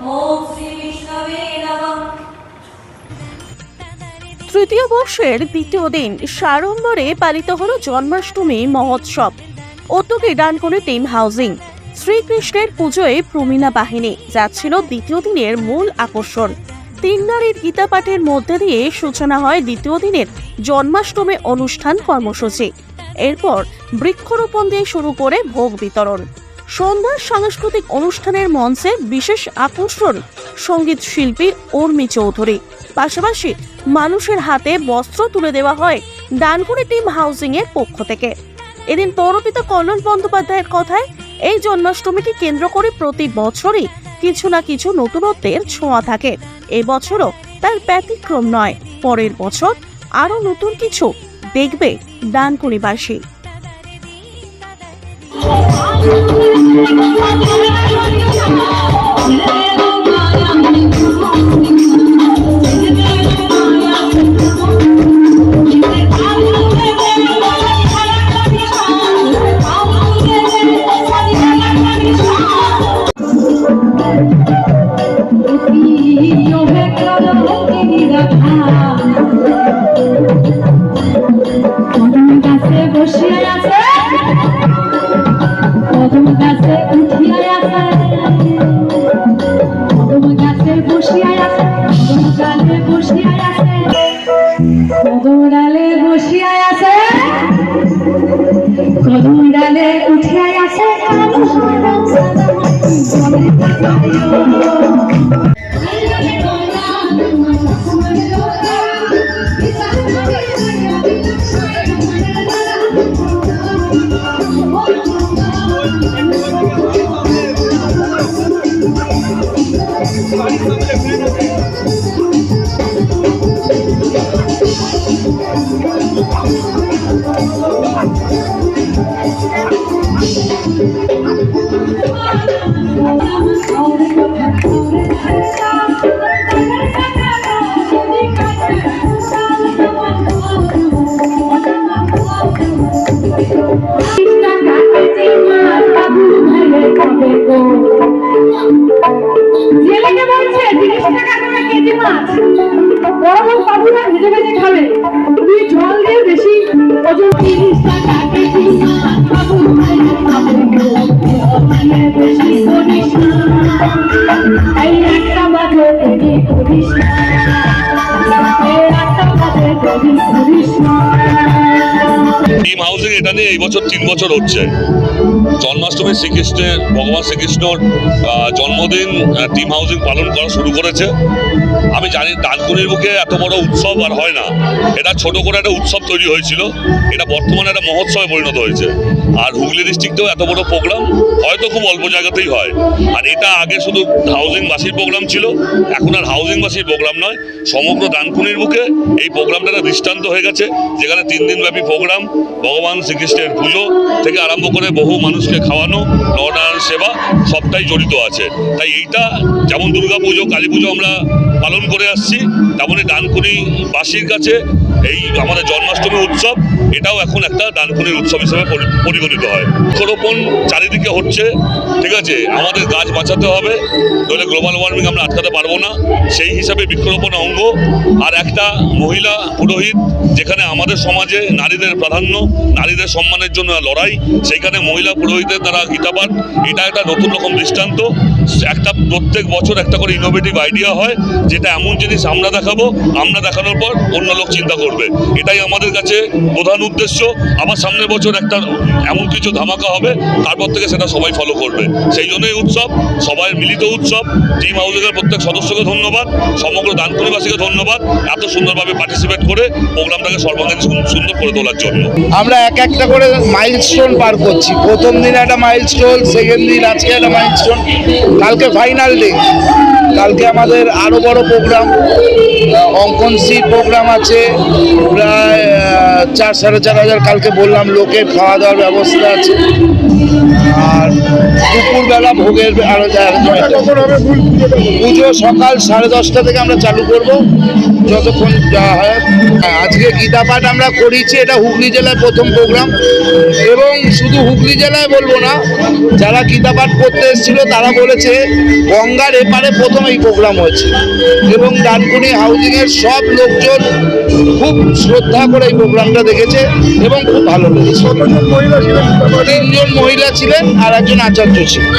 ॐ श्रीविष्णवे नमः তৃতীয় বর্ষের দ্বিতীয় দিন সাড়ম্বরে পালিত হলো জন্মাষ্টমী মহোৎসব উদ্যোগে ডানকুনি টিম হাউজিং শ্রীকৃষ্ণের পুজোয় প্রমিনা বাহিনী যা ছিল দ্বিতীয় দিনের মূল আকর্ষণ তিন নারীর গীতা পাঠের মধ্যে দিয়ে সূচনা হয় দ্বিতীয় দিনের জন্মাষ্টমী অনুষ্ঠান কর্মসূচি এরপর বৃক্ষরোপণ দিয়ে শুরু করে ভোগ বিতরণ সন্ধ্যার সাংস্কৃতিক অনুষ্ঠানের মঞ্চে বিশেষ আকর্ষণ সংগীত শিল্পী উর্মি চৌধুরী। পাশাপাশি মানুষের হাতে বস্ত্র তুলে দেওয়া হয় ডানকুনি টিম হাউজিং এর পক্ষ থেকে। এদিন পৌরপিতা কল্লোল বন্দ্যোপাধ্যায়ের কথায় এই জন্মাষ্টমীকে কেন্দ্র করে প্রতি বছরই কিছু না কিছু নতুনত্বের ছোঁয়া থাকে। এবছরও তার ব্যতিক্রম নয়। পরের বছর আরও নতুন কিছু দেখবে ডানকুনিবাসী। কদম বসিয়া ডালে বসিয়া আছে? কদম ডালে বসিয়া আছে। কদম ডালে উঠিয়া আছে। জেলেকে বলছে তিরিশ টাকা করে কেজি মাছ। বড় বড় বাবুরা ভেজে এই রাস্তা বাজে তুমি করিস। এই রাস্তা বাজে তুমি করিস। টিম হাউসিং এটা নিয়ে এই বছর তিন বছর হচ্ছে জন্মাষ্টমী শ্রীকৃষ্ণের, ভগবান শ্রীকৃষ্ণর জন্মদিন টিম হাউসিং পালন করা শুরু করেছে আমি জানি ডানকুনির বুকে এত বড় উৎসব আর হয় না। এটা ছোট করে একটা উৎসব তৈরি হয়েছিল। এটা বর্তমানে একটা মহোৎসবে পরিণত হয়েছে। আর হুগলি ডিস্ট্রিক্টেও এত বড় প্রোগ্রাম হয়তো খুব অল্প জায়গাতেই হয়। আর এটা আগে শুধু হাউজিংবাসীর প্রোগ্রাম ছিল, এখন আর হাউজিংবাসীর প্রোগ্রাম নয়, সমগ্র ডানকুনির বুকে এই প্রোগ্রামটা একটা দৃষ্টান্ত হয়ে গেছে, যেখানে তিন দিনব্যাপী প্রোগ্রাম, ভগবান শ্রীকৃষ্ণের পুজো থেকে আরম্ভ করে বহু মানুষকে খাওয়ানো নরনারায়ণ সেবা সবটাই জড়িত আছে। তাই এইটা যেমন দুর্গা পুজো, কালী পুজো আমরা পালন করে আসছি, তেমনই ডানকুনিবাসীর কাছে এই আমাদের জন্মাষ্টমী উৎসব, এটাও এখন একটা ডানকুনির উৎসব হিসেবে পরিগণিত হয়। বৃক্ষরোপণ চারিদিকে হচ্ছে, ঠিক আছে, আমাদের গাছ বাঁচাতে হবে, নইলে গ্লোবাল ওয়ার্মিং আমরা আটকাতে পারব না, সেই হিসাবে বৃক্ষরোপণ অঙ্গ। আর একটা মহিলা পুরোহিত, যেখানে আমাদের সমাজে নারীদের প্রাধান্য, নারীদের সম্মানের জন্য লড়াই, সেইখানে মহিলা পুরোহিতের দ্বারা গীতাপাঠ এটা একটা নতুন রকম দৃষ্টান্ত। একটা প্রত্যেক বছর একটা করে ইনোভেটিভ আইডিয়া হয়, যেটা এমন জিনিস আমরা দেখাবো, আমরা দেখানোর পর অন্য লোক চিন্তা করবে। এটাই আমাদের কাছে প্রধান উদ্দেশ্য। আবার সামনের বছর একটা এমন কিছু ধামাকা হবে, তারপর থেকে সেটা সবাই ফলো করবে। সেই জন্যই উৎসব, সবাই মিলিত উৎসব। টিম হাউসের প্রত্যেক সদস্যকে ধন্যবাদ, সমগ্র দানকুনিবাসীকে ধন্যবাদ, এত সুন্দরভাবে পার্টিসিপেট করে প্রোগ্রামটাকে সর্বাঙ্গীন সুন- সুন্দর করে তোলার জন্য। আমরা এক একটা করে মাইলস্টোন পার করছি। প্রথম দিন একটা মাইলস্টোন সেকেন্ড দিন আজকে একটা কালকে ফাইনাল ডে কালকে আমাদের আরও বড় প্রোগ্রাম অঙ্কন সি প্রোগ্রাম আছে। প্রায় চার সাড়ে চার হাজার কালকে বললাম লোকের খাওয়া দাওয়ার ব্যবস্থা আছে। আর দুপুরবেলা ভোগের আরও পুজো সকাল সাড়ে দশটা থেকে আমরা চালু করব। যতক্ষণ যাওয়া হয়। হ্যাঁ, আজকে গীতা পাঠ আমরা করেছি এটা হুগলি জেলায় প্রথম প্রোগ্রাম এবং শুধু হুগলি জেলায় বলব না যারা গীতা পাঠ করতে এসেছিল তারা বলেছে গঙ্গার এপারে প্রথম এই প্রোগ্রাম হয়েছে এবং ডানকুনি হাউজিংয়ের সব লোকজন খুব শ্রদ্ধা করে এই প্রোগ্রামটা দেখেছে এবং খুব ভালো লেগেছে। তিনজন মহিলা ছিলেন আর একজন আচার্য ছিলেন।